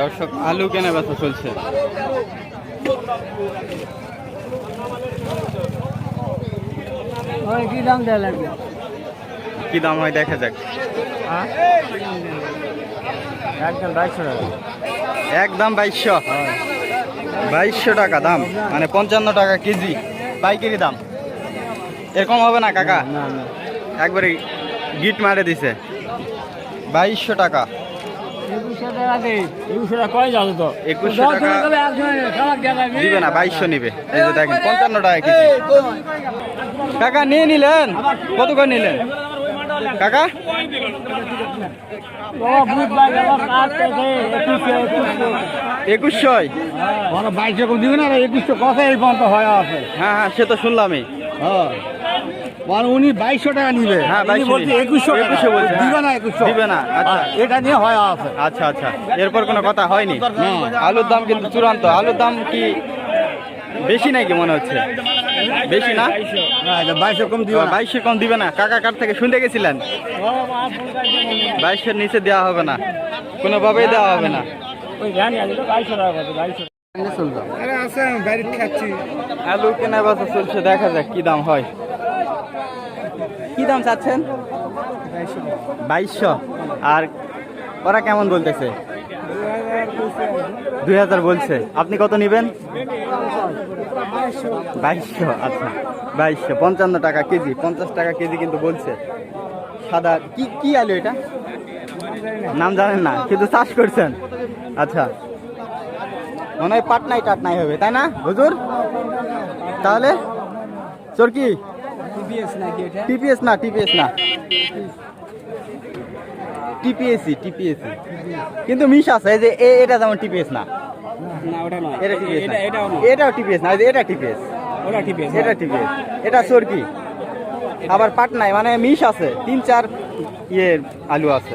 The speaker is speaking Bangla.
দর্শক আলু কেনা বেচা চলছে। কি দাম দেওয়া লাগবে? কি দাম হয় দেখা যাক। একদম বাইশশো টাকা। একদম বাইশশো। বাইশশো টাকা দাম মানে পঞ্চান্ন টাকা কেজি। পাইকারি দাম। এরকম হবে না কাকা? একবারে গিট মারে দিছে। বাইশশো টাকা। দিবে না বাইশশো নিবে। এই যে দেখেন পঞ্চান্ন টাকা কেজি। কাকা নিয়ে নিলেন? কত করে নিলেন? কাকা? বাইশশো কম দিবে না একুশশো কথা এই পর্যন্ত হয় আছে? হ্যাঁ হ্যাঁ সে তো শুনলামই। হ্যাঁ। উনি বাইশশো টাকা নিবে। হ্যাঁ, ইনি 2200 বলছে একুশশো একুশশো বলছে, হ্যাঁ। দিবে না একুশশো। দিবে না, আচ্ছা। এটা নিয়ে হয় আছে আচ্ছা আচ্ছা। এরপর কোনো কথা হয়নি? আলুর দাম কিন্তু চূড়ান্ত। আলুর দাম কি বেশি নাকি মনে হচ্ছে? বেশি না? না বাইশশো কম দিবে না। বাইশশো কম দিবে না। কাকা কার থেকে শুনতে গেছিলেন? বাইশের নিচে দেওয়া হবে না। কোনোভাবেই দেওয়া হবে না। আলু কেনা বেচা চলছে দেখা যাক কি দাম হয়। কি দাম চাচ্ছেন? বাইশশো। আর ওরা কেমন বলতেছে? দুই হাজার বলছে। আপনি কত নেবেন? বাইশশো আচ্ছা। বাইশশো, পঞ্চান্ন টাকা কেজি, পঞ্চাশ টাকা কেজি কিন্তু বলছে। সাদা, কি কি আলু এটা? নাম জানেন না, কিন্তু চাষ করছেন। আচ্ছা। মনে হয় পাটনাই টাটনাই হবে, তাই না? হুজুর? তাহলে তোর কি টিপিএস না টিপিএস না টিপিএসি টিপিএসি কিন্তু মিশ আছে এই যে এ- এটা যেমন টিপিএস না। এটাও টিপিএস না এটা টিপিএস এটা টিপিএস এটা চরকি আবার পাটনাই মানে মিশ আছে। তিন চার ইয়ে আলু আছে।